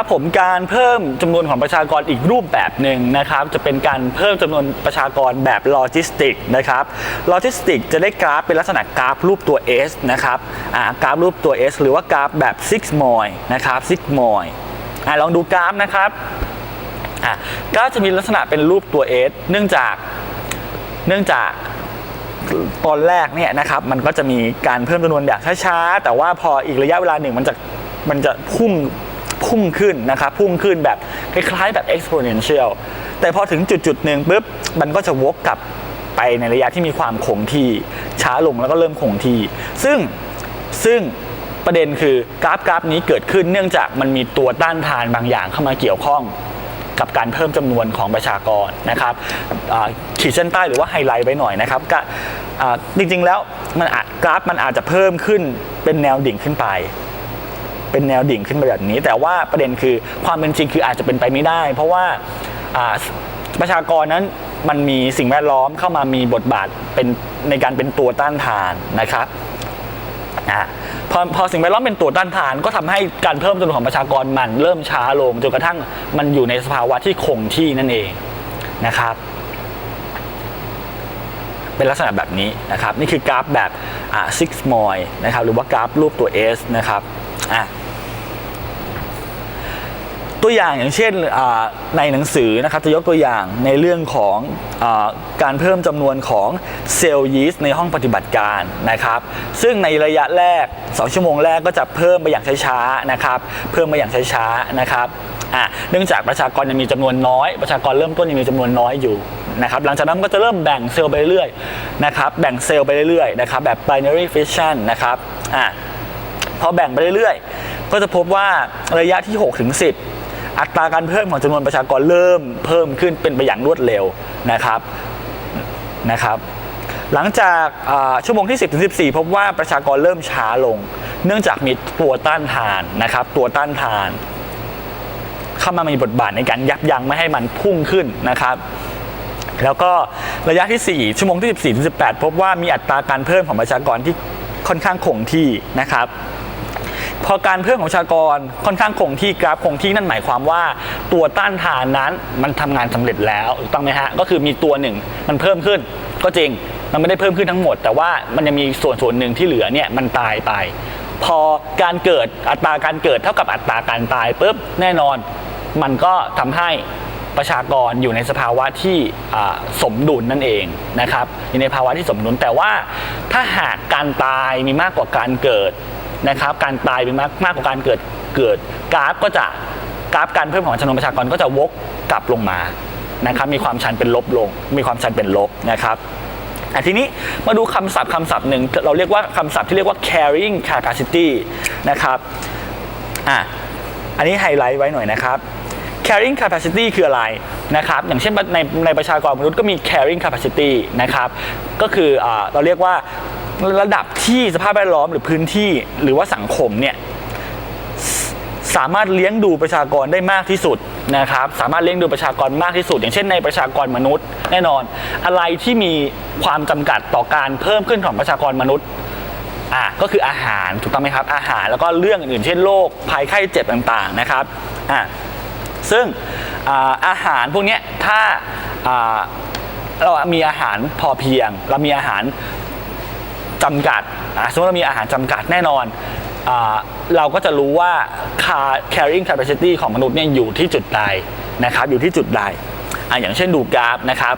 ครับผมการเพิ่มจำนวนของประชากรอีกรูปแบบหนึ่งนะครับจะเป็นการเพิ่มจำนวนประชากรแบบโลจิสติกนะครับโลจิสติกจะได้กราฟเป็นลักษณะกราฟรูปตัว S นะครับอ่ากราฟรูปตัว S หรือว่ากราฟแบบซิกมอยนะครับซิกมอยอ่าลองดูกราฟนะครับอะก็จะมีลักษณะเป็นรูปตัว S เนื่องจากเนื่องจากตอนแรกเนี่ยนะครับมันก็จะมีการเพิ่มจำนวนแบบช้าๆแต่ว่าพออีกระยะเวลาหนึ่งมันจะมันจะพุ่ง พุ่งขึ้นนะครับพุ่งขึ้นแบบคล้ายๆแบบ exponential แต่พอถึงจุดจุดๆหนึ่งปุ๊บมันก็จะวกกลับไปในระยะที่มีความคงที่ช้าลงแล้วก็เริ่มคงที่ซึ่งซึ่งประเด็นคือกราฟกราฟนี้เกิดขึ้นเนื่องจากมันมีตัวต้านทานบางอย่างเข้ามาเกี่ยวข้องกับการเพิ่มจำนวนของประชากรนะครับขีดเส้นใต้หรือว่าไฮไลท์ไว้หน่อยนะครับก็จริงๆแล้วมันกราฟมันอาจจะเพิ่มขึ้นเป็นแนวดิ่งขึ้นไป เป็นแนวดิ่งขึ้นไปแบบนี้ แต่ว่าประเด็นคือความเป็นจริงคืออาจจะเป็นไปไม่ได้ เพราะว่าประชากรนั้นมันมีสิ่งแวดล้อมเข้ามามีบทบาทเป็นในการเป็นตัวต้านทานนะครับพอพอสิ่งแวดล้อมเป็นตัวต้านทาน ก็ทำให้การเพิ่มจำนวนของประชากรมันเริ่มช้าลงจนกระทั่งมันอยู่ในสภาวะที่คงที่นั่นเองนะครับ เป็นลักษณะแบบนี้นะครับ นี่คือกราฟแบบอ่า six m o i นะครับหรือว่ากราฟรูปตัว S นะครับอะ ตัวอย่างอย่างเช่นในหนังสือนะครับจะยกตัวอย่างในเรื่องของอการเพิ่มจำนวนของเซลล์ยีสต์ในห้องปฏิบัติการนะครับ ซึ่งในระยะแรก 2 ชั่วโมงแรกก็จะเพิ่มไปอย่างช้าๆนะครับ เพิ่มไปอย่างช้าๆนะครับอะเนื่องจากประชากรยังมีจำนวนน้อย ประชากรเริ่มต้นยังมีจำนวนน้อยอยู่นะครับหลังจากนั้นก็จะเริ่มแบ่งเซลล์ไปเรื่อยๆนะครับแบ่งเซลล์ไปเรื่อยๆนะครับแบบ binary fission นะครับอะพอแบ่งไปเรื่อยๆ ก็จะพบว่าระยะที่ 6 ถึง 10 อัตราการเพิ่มของจำนวนประชากรเริ่มเพิ่มขึ้นเป็นไปอย่างรวดเร็วนะครับนะครับหลังจากชั่วโมงที่ 10ถึง14 พบว่าประชากรเริ่มช้าลง เนื่องจากมีตัวต้านทานนะครับ ตัวต้านทาน เข้ามามีบทบาทในการยับยั้งไม่ให้มันพุ่งขึ้นนะครับ แล้วก็ระยะที่ 4 ชั่วโมงที่ 14ถึง18 พบว่ามีอัตราการเพิ่มของประชากรที่ค่อนข้างคงที่นะครับ พอการเพิ่มของประชากรค่อนข้างคงที่กราฟคงที่นั่นหมายความว่า ตัวต้านทานนั้นมันทำงานสำเร็จแล้วถูกต้องไหมฮะก็คือมีตัวหนึ่งมันเพิ่มขึ้นก็จริงมันไม่ได้เพิ่มขึ้นทั้งหมด แต่ว่ามันยังมีส่วนส่วนหนึ่งที่เหลือเนี่ยมันตายไป พอการเกิดอัตราการเกิดเท่ากับอัตราการตายปุ๊บแน่นอน มันก็ทำให้ประชากรอยู่ในสภาวะที่สมดุลนั่นเองนะครับอยู่ในภาวะที่สมดุลแต่ว่าถ้าหากการตายมีมากกว่าการเกิด นะครับการตายมีมากมากกว่าการเกิดเกิดกราฟก็จะกราฟการเพิ่มของจำนวนประชากรก็จะวกกลับลงมานะครับมีความชันเป็นลบลง มีความชันเป็นลบนะครับอะทีนี้มาดูคำศัพท์คำศัพท์หนึ่งเราเรียกว่าคำศัพท์ที่เรียกว่า carrying capacity นะครับอะอันนี้ไฮไลท์ไว้หน่อยนะครับ carrying capacity คืออะไรนะครับ อย่างเช่นในในประชากรมนุษย์ก็มี carrying capacity นะครับ ก็คืออเราเรียกว่า ระดับที่สภาพแวดล้อมหรือพื้นที่หรือว่าสังคมเนี่ยสามารถเลี้ยงดูประชากรได้มากที่สุดนะครับ สามารถเลี้ยงดูประชากรมากที่สุด อย่างเช่นในประชากรมนุษย์ แน่นอน อะไรที่มีความจำกัดต่อการเพิ่มขึ้นของประชากรมนุษย์อะก็คืออาหารถูกต้องไหมครับ อาหารแล้วก็เรื่องอื่นเช่นโรคภัยไข้เจ็บต่างๆนะครับอะซึ่งอาอาหารพวกเนี้ยถ้าเรามีอาหารพอเพียง เรามีอาหาร จำกัดสมมติเรามีอาหารจำกัดแน่นอนเราก็จะรู้ว่า car- carrying capacity ของมนุษย์เนี่ยอยู่ที่จุดใดนะครับ อยู่ที่จุดใดออย่างเช่นดูกราฟนะครับ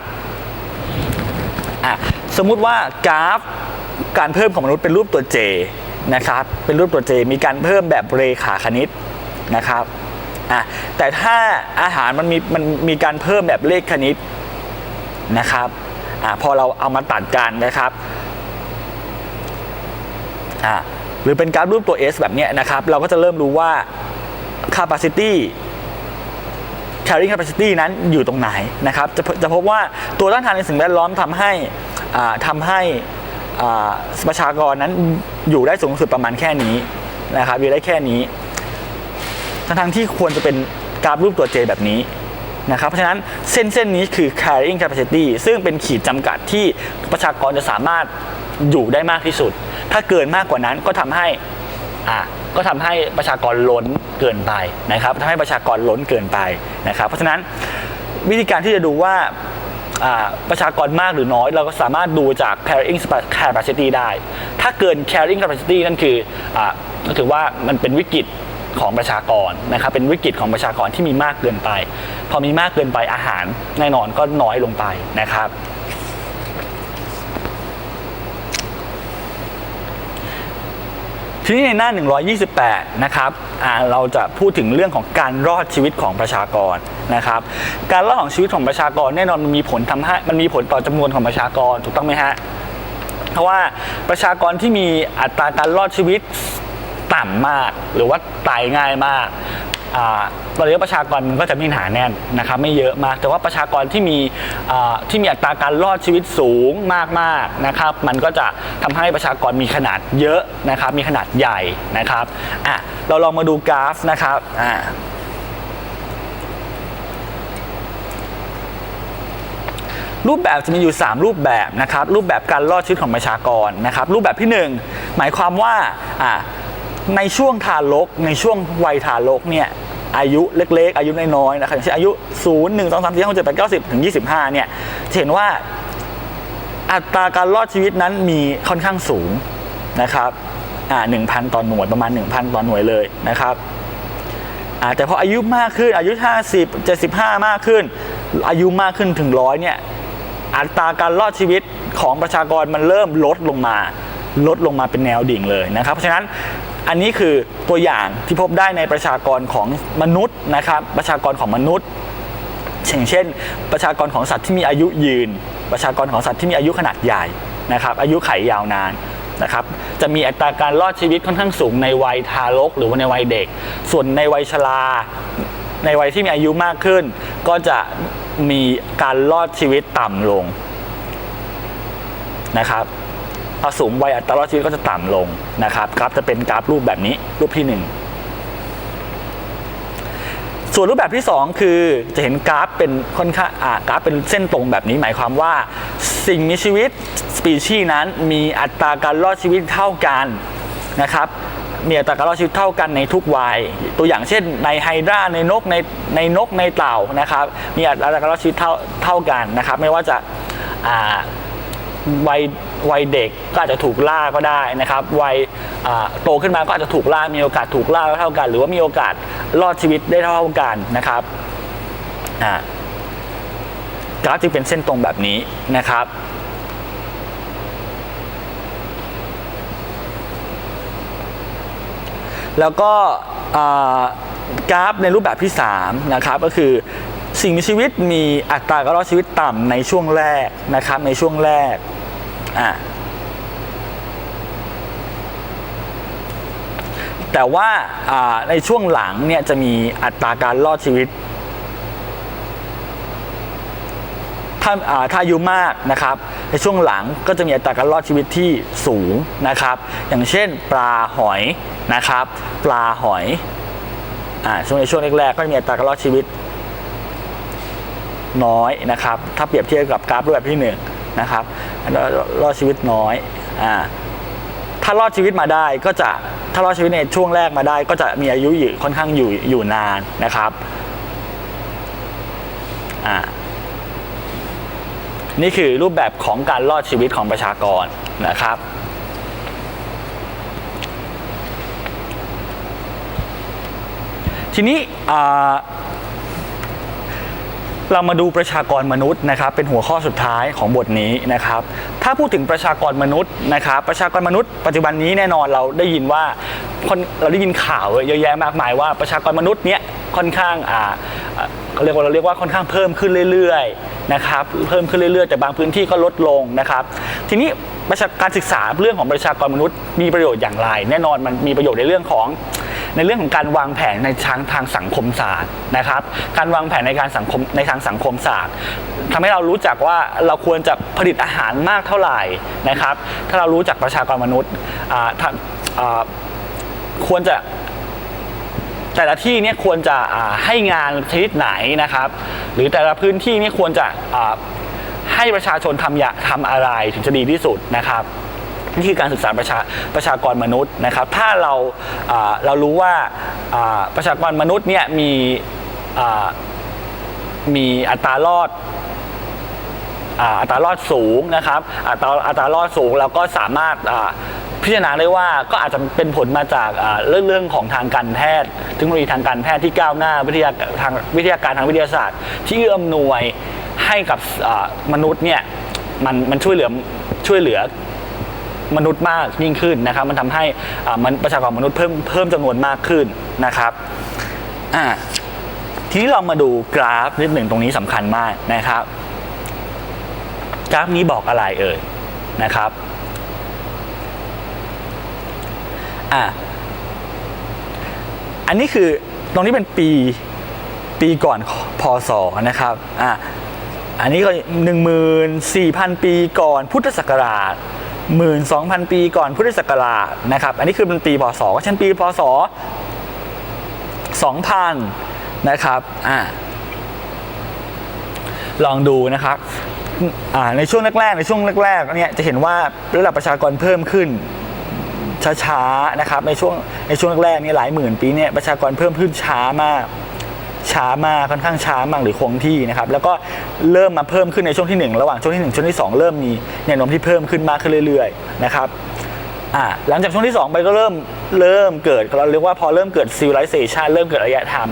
สมมุติว่ากราฟการเพิ่มของมนุษย์เป็นรูปตัว J นะครับ เป็นรูปตัว J มีการเพิ่มแบบเรขาคณิตนะครับแต่ถ้าอาหารมันมีมันมีการเพิ่มแบบเลขคณิตนะครับอพอเราเอามาตัดกันนะครับ หรือเป็นกราฟรูปตัว S แบบนี้นะครับ เราก็จะเริ่มรู้ว่า capacity carrying capacity นั้นอยู่ตรงไหนนะครับ จะจะพบว่าตัวต้านทานในสิ่งแวดล้อมทำให้ทำให้ประชากรนั้นอยู่ได้สูงสุดประมาณแค่นี้นะครับ อยู่ได้แค่นี้ทั้งทงๆที่ควรจะเป็นกราฟรูปตัว J แบบนี้นะครับ เพราะฉะนั้นเส้นเส้นนี้คือ carrying capacity ซึ่งเป็นขีดจำกัดที่ประชากรจะสามารถ อยู่ได้มากที่สุด ถ้าเกินมากกว่านั้นก็ทำให้อ่าก็ทำให้ประชากรล้นเกินไปนะครับทำให้ประชากรล้นเกินไปนะครับ เพราะฉะนั้นวิธีการที่จะดูว่าประชากรมากหรือน้อย เราก็สามารถดูจาก carrying capacity ได้ ถ้าเกิน carrying capacity นั่นคืออก็ถือว่ามันเป็นวิกฤตของประชากรนะครับเป็นวิกฤตของประชากรที่มีมากเกินไป พอมีมากเกินไปอาหารแน่นอนก็น้อยลงไปนะครับ ทีนี้ในหน้า 128 นะครับเราจะพูดถึงเรื่องของการรอดชีวิตของประชากรนะครับ การรอดของชีวิตของประชากรแน่นอนมันมีผลทำให้มันมีผลต่อจำนวนของประชากรถูกต้องไหมฮะ เพราะว่าประชากรที่มีอัตราการรอดชีวิตต่ำมาก หรือว่าตายง่ายมาก อ่าตอนนี้ประชากรมันก็จะไม่หนาแน่นนะครับไม่เยอะมาก แต่ว่าประชากรที่มีที่มีอัตราการรอดชีวิตสูงมากๆนะครับมันก็จะทำให้ประชากรมีขนาดเยอะนะครับมีขนาดใหญ่นะครับอะเราลองมาดูกราฟนะครับอ่ารูปแบบจะมีอยู่ 3 รูปแบบนะครับรูปแบบการรอดชีวิตของประชากรนะครับรูปแบบที่ 1 หมายความว่าอ่า ในช่วงทารกในช่วงวัยทารกเนี่ยอายุเล็กๆ อายุน้อยๆนะครับอย่างเช่นอายุ 0 1 2 3 4 5 6 7 8 9 10 ถึง 25 เนี่ยเห็นว่าอัตราการรอดชีวิตนั้นมีค่อนข้างสูงนะครับอ่า1,000 ต่อหน่วยประมาณ 1,000 ต่อหน่วยเลยนะครับอ่าแต่พออายุมากขึ้นอายุ 50 75 มากขึ้น อายุมากขึ้นถึงร้อยเนี่ยอัตราการรอดชีวิตของประชากรมันเริ่มลดลงมาลดลงมาเป็นแนวดิ่งเลยนะครับ เพราะฉะนั้น อันนี้คือตัวอย่างที่พบได้ในประชากรของมนุษย์นะครับประชากรของมนุษย์อย่างเช่น ประชากรของสัตว์ที่มีอายุยืน ประชากรของสัตว์ที่มีอายุขนาดใหญ่นะครับอายุไขยยาวนานนะครับจะมีอัตราการรอดชีวิตค่อนข้างสูงในวัยทารก หรือว่าในวัยเด็ก ส่วนในวัยชราในวัยที่มีอายุมากขึ้น ก็จะมีการรอดชีวิตต่ำลงนะครับ อสูงวัยอัตรารอชีวิตก็จะต่ำลงนะครับกราฟจะเป็นกราฟรูปแบบนี้รูปที่หนึ่งส่วนรูปแบบที่ 2 คือจะเห็นกราฟเป็นค่อนข้างอ่ากราฟเป็นเส้นตรงแบบนี้หมายความว่า สิ่งมีชีวิตสปีชีส์นั้นมีอัตราการรอดชีวิตเท่ากันนะครับมีอัตราการรอดชีวิตเท่ากันในทุกวัย ตัวอย่างเช่นในไฮดราในนกในในนกในเต่านะครับ มีอัตราการรอดชีวิตเท่าเท่ากันนะครับ ไม่ว่าจะอ่าวัย วัยเด็กก็อาจจะถูกล่าก็ได้นะครับวัยโตขึ้นมาก็อาจจะถูกล่ามีโอกาสถูกล่าเท่ากัน หรือว่ามีโอกาสรอดชีวิตได้เท่ากันนะครับกราฟจึงเป็นเส้นตรงแบบนี้นะครับแล้วก็กราฟในรูปแบบที่3นะครับก็คือสิ่งมีชีวิตมีอัตราการรอดชีวิตต่ำในช่วงแรกนะครับในช่วงแรก อ่าแต่ว่าในช่วงหลังเนี่ยจะมีอัตราการรอดชีวิต ถ้าอาถ้าอายุมากนะครับ ในช่วงหลังก็จะมีอัตราการรอดชีวิตที่สูงนะครับ อย่างเช่นปลาหอยนะครับ ปลาหอยอ่าช่วงในช่วงแรกๆก็จะมีอัตราการรอดชีวิตน้อยนะครับ ถ้าเปรียบเทียบกับกราฟรูปแบบที่หนึ่ง นะครับรอดชีวิตน้อยอ่าถ้ารอดชีวิตมาได้ก็จะถ้ารอดชีวิตในช่วงแรกมาได้ ก็จะมีอายุอยู่ค่อนข้างอยู่อยู่นานนะครับอ่านี่คือรูปแบบของการรอดชีวิตของประชากรนะครับทีนี้อ่า เรามาดูประชากรมนุษย์นะครับเป็นหัวข้อสุดท้ายของบทนี้นะครับถ้าพูดถึงประชากรมนุษย์นะครับประชากรมนุษย์ ปัจจุบันนี้แน่นอนเราได้ยินว่าคนเราได้ยินข่าวเยอะแยะมากมายว่าประชากรมนุษย์เนี้ยค่อนข้างอ่าเขาเรียกว่าเราเรียกว่าค่อนข้างเพิ่มขึ้นเรื่อยๆนะครับเพิ่มขึ้นเรื่อยๆ แต่บางพื้นที่ก็ลดลงนะครับ ทีนี้ประชาการศึกษาเรื่องของประชากรมนุษย์มีประโยชน์อย่างไร แน่นอนมันมีประโยชน์ในเรื่องของ ในเรื่องของการวางแผนในทางทางสังคมศาสตร์นะครับ การวางแผนในการสังคมในทางสังคมศาสตร์ทำให้เรารู้จักว่าเราควรจะผลิตอาหารมากเท่าไหร่นะครับ ถ้าเรารู้จักประชากรมนุษย์ควรจะแต่ละที่เนี่ยควรจะให้งานชนิดไหนนะครับ หรือแต่ละพื้นที่เนี่ยควรจะให้ประชาชนทำยาทำอะไรถึงจะดีที่สุดนะครับ นี่คือการศึกษาประชาประชากรมนุษย์นะครับ ถ้าเราเรารู้ว่าประชากรมนุษย์เนี่ยมีมีอัตรารอดอัตรารอดสูงนะครับอัตราอัตรารอดสูงเราก็สามารถพิจารณาได้ว่าก็อาจจะเป็นผลมาจากเรื่องเรื่องของทางการแพทย์เทคโนโลยีทางการแพทย์ที่ก้าวหน้าวิทยาทางวิทยาการทางวิทยาศาสตร์ ที่เอื้ออำนวยให้กับมนุษย์เนี่ยมันมันช่วยเหลือช่วยเหลือ มนุษย์มากยิ่งขึ้นนะครับ มันทำให้มันประชากรมนุษย์เพิ่มเพิ่มจำนวนมากขึ้นนะครับอ่าทีนี้เรามาดูกราฟนิดหนึ่งตรงนี้สำคัญมากนะครับ กราฟนี้บอกอะไรเอ่ยนะครับอะอันนี้คือตรงนี้เป็นปีปีก่อนพศนะครับอะอันนี้ก็หนึ่งหมื่นสี่พันปีก่อนพุทธศักราช หมื่นสองพันปีก่อนพุทธศักราชนะครับ อันนี้คือเป็นปีพศก็เช่นปีพศสองพันะครับอะลองดูนะครับอ่าในช่วงแรกๆในช่วงแรกๆเนี่ยจะเห็นว่าระดับประชากรเพิ่มขึ้นช้าๆนะครับในช่วงในช่วงแรกๆนี่หลายหมื่นปีเนี่ยประชากรเพิ่มขึ้นช้ามาก ช้ามากค่อนข้างช้ามากหรือคงที่นะครับแล้วก็เริ่มมาเพิ่มขึ้นในช่วงที่ 1 ระหว่างช่วงที่1ช่วงที่ 2 เริ่มมีแนวโน้มที่เพิ่มขึ้นมากขึ้นเรื่อยๆนะครับอ่าหลังจากช่วงที่ 2 ไปก็เริ่มเริ่มเกิดเราเรียกว่าพอเริ่มเกิด civilization เริ่มเกิดอารยธรรม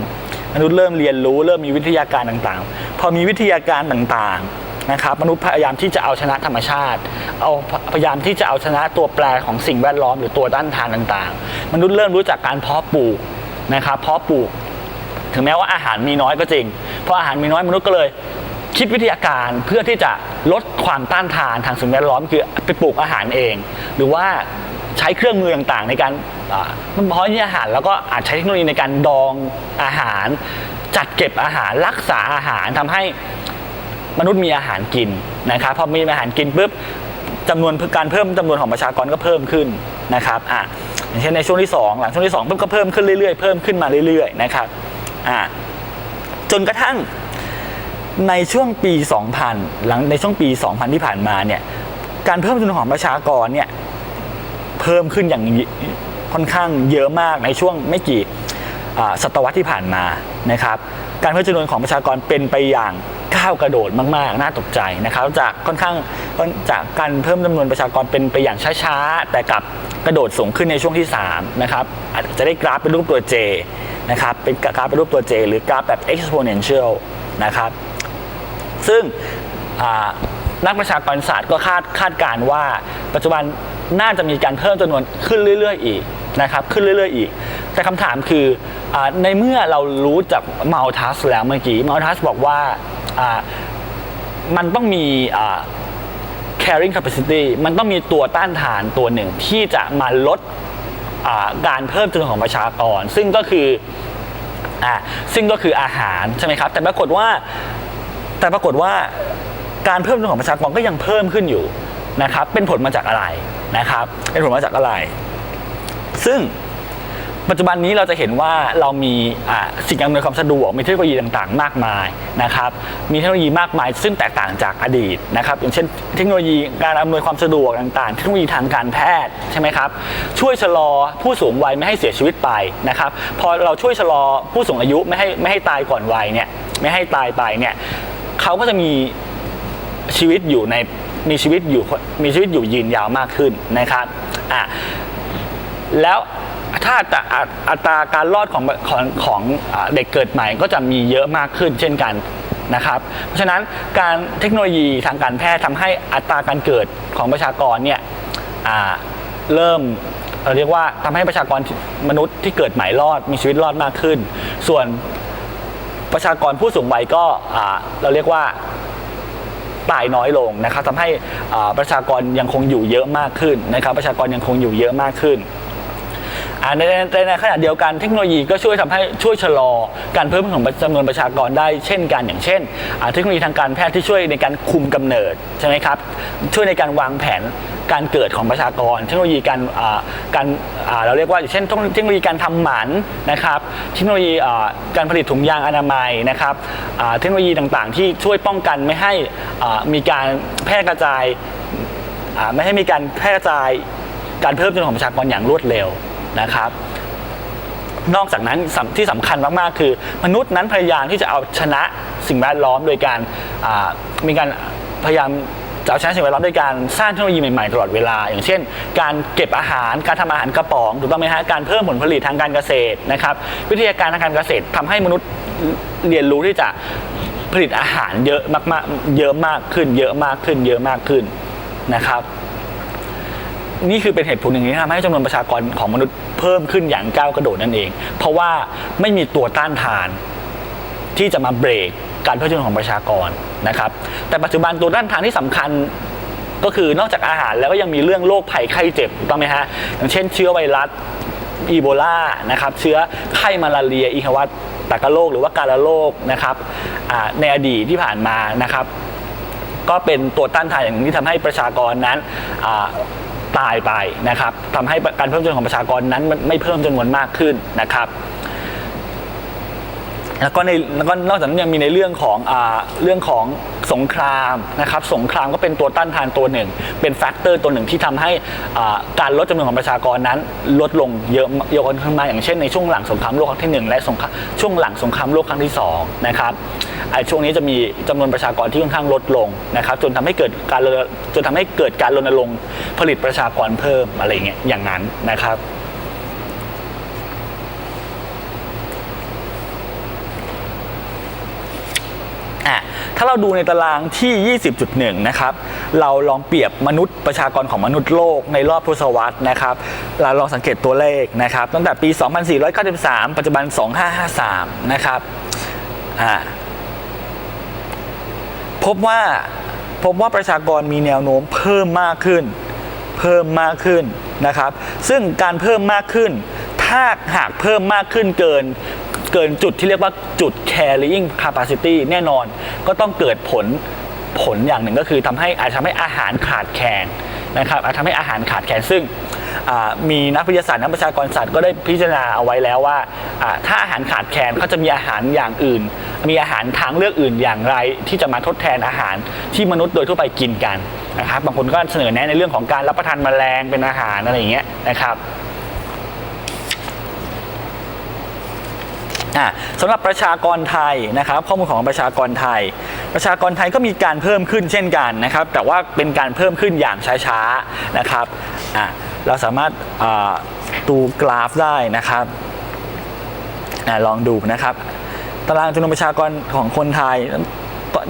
มนุษย์เริ่มเรียนรู้เริ่มมีวิทยาการต่างๆ พอมีวิทยาการต่างๆนะครับมนุษย์พยายามที่จะเอาชนะธรรมชาติ เอาพยายามที่จะเอาชนะตัวแปรของสิ่งแวดล้อมหรือตัวต้านทานต่างๆ มนุษย์เริ่มรู้จักการเพาะปลูกนะครับเพาะปลูก ถึงแม้ว่าอาหารมีน้อยก็จริง เพราะอาหารมีน้อยมนุษย์ก็เลย คิดวิทยาการเพื่อที่จะลดความต้านทานทางสิ่งแวดล้อมคือไปปลูกอาหารเอง หรือว่าใช้เครื่องมือต่างๆ ในการอ่ามันพาะนี่อาหาร แล้วก็อาจใช้เทคโนโลยีในการดองอาหาร จัดเก็บอาหารรักษาอาหารทำให้มนุษย์มีอาหารกินนะครับพอมีอาหารกินปุ๊บจำนวนการเพิ่มจำนวนของประชากรก็เพิ่มขึ้นนะครับอะอย่างเช่นในช่วงที่สองหลังช่วงที่สองปุ๊บก็เพิ่มขึ้นเรื่อยๆเพิ่มขึ้นมาเรื่อยๆนะครับ อ่าจนกระทั่งในช่วงปี 2000 หลังในช่วงปี 2000 ที่ผ่านมาเนี่ยการเพิ่มจำนวนของประชากรเนี่ยเพิ่มขึ้นอย่างค่อนข้างเยอะมากในช่วงไม่กี่ศตวรรษที่ผ่านมานะครับ การเพิ่มจำนวนของประชากรเป็นไปอย่าง ก้าวกระโดดมากๆ น่าตกใจนะครับ จากค่อนข้างจากการเพิ่มจำนวนประชากรเป็นไปอย่างช้าๆ แต่กับกระโดดสูงขึ้นในช่วงที่3นะครับอาจจะได้กราฟเป็นรูปตัว J นะครับเป็นกราฟเป็นรูปตัว J หรือกราฟแบบ exponential นะครับซึ่งนักประชากรศาสตร์ก็คาดคาดการณ์ว่า ปัจจุบันน่าจะมีการเพิ่มจำนวนขึ้นเรื่อย ๆ อีกนะครับขึ้นเรื่อย ๆ อีก แต่คำถามคืออในเมื่อเรารู้จากมัลทัสแล้วเมื่อกี้มัลทัสบอกว่า มันต้องมี carrying capacity มันต้องมีตัวต้านทานตัวหนึ่งที่จะมาลดการเพิ่มจำนวนของประชากร ซึ่งก็คืออซึ่งก็คืออาหารใช่ไหมครับ แต่ปรากฏว่าแต่ปรากฏว่าการเพิ่มจำนวนของประชากรก็ยังเพิ่มขึ้นอยู่นะครับ เป็นผลมาจากอะไรนะครับ เป็นผลมาจากอะไร ซึ่ง ปัจจุบันนี้เราจะเห็นว่าเรามีสิ่งอำนวยความสะดวกมีเทคโนโลยีต่างๆ มากมายนะครับมีเทคโนโลยีมากมาย ซึ่งแตกต่างจากอดีตนะครับอย่างเช่น เทคโนโลยีการอำนวยความสะดวกต่างๆ เทคโนโลยีทางการแพทย์ใช่ไหมครับช่วยชะลอผู้สูงวัยไม่ให้เสียชีวิตไปนะครับพอเราช่วยชะลอผู้สูงอายุไม่ให้ไม่ให้ตายก่อนวัยเนี่ยไม่ให้ตายไปเนี่ยเขาก็จะมีชีวิตอยู่ในมีชีวิตอยู่มีชีวิตอยู่ยืนยาวมากขึ้นนะครับอะแล้ว ถ้าอัตราอัตราการรอดของของของอเด็กเกิดใหม่ก็จะมีเยอะมากขึ้นเช่นกันนะครับเพราะฉะนั้นการเทคโนโลยีทางการแพทย์ทำให้อัตราการเกิดของประชากรเนี่ยเริ่มเราเรียกว่าทำให้ประชากรมนุษย์ที่เกิดใหม่รอดมีชีวิตรอดมากขึ้น ส่วนประชากรผู้สูงวัยก็เราเรียกว่าตายน้อยลงนะครับทำให้ประชากรยังคงอยู่เยอะมากขึ้นนะครับ ประชากรยังคงอยู่เยอะมากขึ้น อ่าในในในขณะเดียวกันเทคโนโลยีก็ช่วยทำให้ช่วยชะลอการเพิ่มของจำนวนประชากรได้เช่นกันอย่างเช่นเทคโนโลยีทางการแพทย์ที่ช่วยในการคุมกำเนิดใช่ไหมครับช่วยในการวางแผนการเกิดของประชากร เทคโนโลยีการการเราเรียกว่าอย่างเช่นเทคโนโลยีการทำหมันนะครับเทคโนโลยีการผลิตถุงยางอนามัยนะครับเทคโนโลยีต่างๆ ที่ช่วยป้องกันไม่ให้มีการแพร่กระจายไม่ให้มีการแพร่กระจายการเพิ่มจำนวนของประชากรอย่างรวดเร็ว นะครับนอกจากนั้นที่สำคัญมากๆ คือ มนุษย์นั้นพยายามที่จะเอาชนะสิ่งแวดล้อมโดยการมีการพยายามจะเอาชนะสิ่งแวดล้อมโดยการสร้างเทคโนโลยีใหม่ๆตลอดเวลา อย่างเช่น การเก็บอาหารการทำอาหารกระป๋องถูกต้องไหมฮะการเพิ่มผลผลิตทางการเกษตรนะครับ วิทยาการทางการเกษตรทำให้มนุษย์เรียนรู้ที่จะผลิตอาหารเยอะมากๆเยอะมากขึ้น เยอะมากขึ้น เยอะมากขึ้นนะครับ นี่คือเป็นเหตุผลหนึ่งที่ทำให้จำนวนประชากรของมนุษย์เพิ่มขึ้นอย่างก้าวกระโดดนั่นเอง เพราะว่าไม่มีตัวต้านทานที่จะมาเบรกการเพิ่มจำนวนของประชากรนะครับ แต่ปัจจุบันตัวต้านทานที่สำคัญก็คือนอกจากอาหารแล้วก็ยังมีเรื่องโรคภัยไข้เจ็บต้องไหมฮะอย่างเช่นเชื้อไวรัสอีโบลานะครับ เชื้อไข้มาลาเรียอีฮวัตตากโรคหรือว่าการโรคนะครับในอดีตที่ผ่านมานะครับ ก็เป็นตัวต้านทานอย่างนึงที่ทำให้ประชากรนั้น ตายไปนะครับทำให้การเพิ่มจำนวนของประชากรนั้นไม่เพิ่มจำนวนมากขึ้นนะครับแล้วก็ในแล้วก็นอกจากนั้นยังมีในเรื่องของอเรื่องของ สงครามนะครับสงครามก็เป็นตัวต้านทานตัวหนึ่ง เป็นแฟกเตอร์ตัวหนึ่งที่ทำให้การลดจำนวนของประชากรนั้นลดลงเยอะเยอะขึ้นมาอย่างเช่นในช่วงหลังสงครามโลกครั้งที่หนึ่งและสงครามช่วงหลังสงครามโลกครั้งที่สองนะครับไอ้ช่วงนี้จะมีจำนวนประชากรที่ค่อนข้างลดลงนะครับจนทำให้เกิดการจนทำให้เกิดการรณรงค์ผลิตประชากรเพิ่มอะไรเงี้ยอย่างนั้นนะครับ อะ ถ้าเราดูในตารางที่ 20.1 นะครับ เราลองเปรียบมนุษย์ประชากรของมนุษย์โลกในรอบทศวรรษนะครับ เราลองสังเกตตัวเลขนะครับ ตั้งแต่ปี 2493 ปัจจุบัน 2553 นะครับพบว่าพบว่าประชากรมีแนวโน้มเพิ่มมากขึ้น เพิ่มมากขึ้นนะครับ ซึ่งการเพิ่มมากขึ้น ถ้าหากเพิ่มมากขึ้นเกิน เกินจุดที่เรียกว่าจุด carrying capacity แน่นอน ก็ต้องเกิดผลผลอย่างหนึ่งก็คือทำให้อาจทำให้อาหารขาดแคลนนะครับอาจทำให้อาหารขาดแคลนซึ่งมีนักวิทยาศาสตร์นักประชากรศาสตร์ก็ได้พิจารณาเอาไว้แล้วว่าอ่า ถ้าอาหารขาดแคลนเขาจะมีอาหารอย่างอื่น มีอาหารทางเลือกอื่นอย่างไร ที่จะมาทดแทนอาหารที่มนุษย์โดยทั่วไปกินกันนะครับบางคนก็เสนอแนะในเรื่องของการรับประทานแมลงเป็นอาหารอะไรอย่างเงี้ยนะครับ อะสำหรับประชากรไทยนะครับข้อมูลของประชากรไทย ประชากรไทยก็มีการเพิ่มขึ้นเช่นกันนะครับ แต่ว่าเป็นการเพิ่มขึ้นอย่างช้าๆนะครับอะเราสามารถดูกราฟได้นะครับอลองดูนะครับ ตารางจำนวนประชากรของคนไทย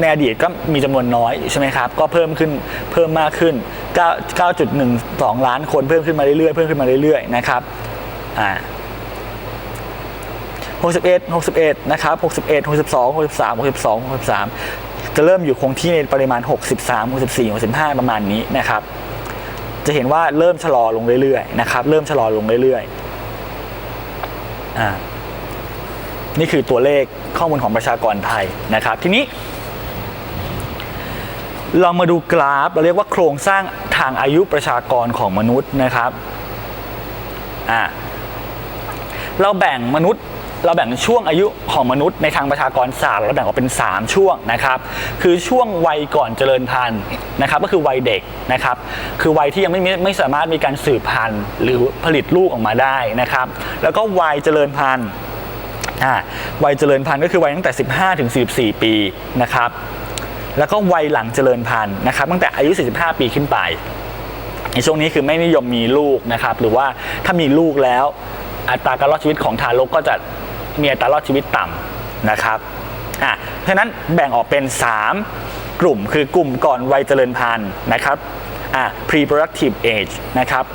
ในอดีตก็มีจำนวนน้อยใช่ไหมครับ ก็เพิ่มขึ้นเพิ่มมากขึ้น9 9.12 ล้านคนเพิ่มขึ้นมาเรื่อยๆ เพิ่มขึ้นมาเรื่อยๆ นะครับ อ่า 61 61 นะครับ 61 62 63 62 63 จะเริ่มอยู่คงที่ในปริมาณ 63 64 65 ประมาณนี้นะครับ จะเห็นว่าเริ่มชะลอลงเรื่อยๆนะครับ เริ่มชะลอลงเรื่อยๆอ่านี่คือตัวเลขข้อมูลของประชากรไทยนะครับ ทีนี้ลองมาดูกราฟ เราเรียกว่าโครงสร้างทางอายุประชากรของมนุษย์นะครับอ่าเราแบ่งมนุษย์ เราแบ่งช่วงอายุของมนุษย์ในทางประชากรศาสตร์เราแบ่งออกเป็น 3 ช่วงนะครับ คือช่วงวัยก่อนเจริญพันธุ์นะครับก็คือวัยเด็กนะครับ คือวัยที่ยังไม่มีไม่สามารถมีการสืบพันธุ์หรือผลิตลูกออกมาได้นะครับ แล้วก็วัยเจริญพันธุ์วัยเจริญพันธุ์ก็คือวัยตั้งแต่ 15ถึง44 ปีนะครับ แล้วก็วัยหลังเจริญพันธุ์นะครับ ตั้งแต่อายุ 45 ปีขึ้นไป ในช่วงนี้คือไม่นิยมมีลูกนะครับ หรือว่าถ้ามีลูกแล้วอัตราการรอดชีวิตของทารกก็จะ มีอัตรารอดชีวิตต่ำนะครับอะเพราะฉะนั้นแบ่งออกเป็น 3 กลุ่มคือกลุ่มก่อนวัยเจริญพันธุ์นะครับอะ pre-productive age นะครับ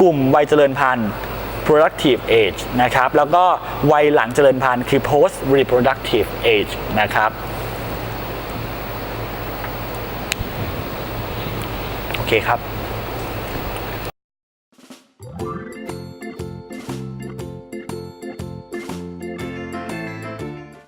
กลุ่มวัยเจริญพันธุ์ productive age นะครับแล้วก็วัยหลังเจริญพันธุ์คือ post reproductive age นะครับโอเคครับ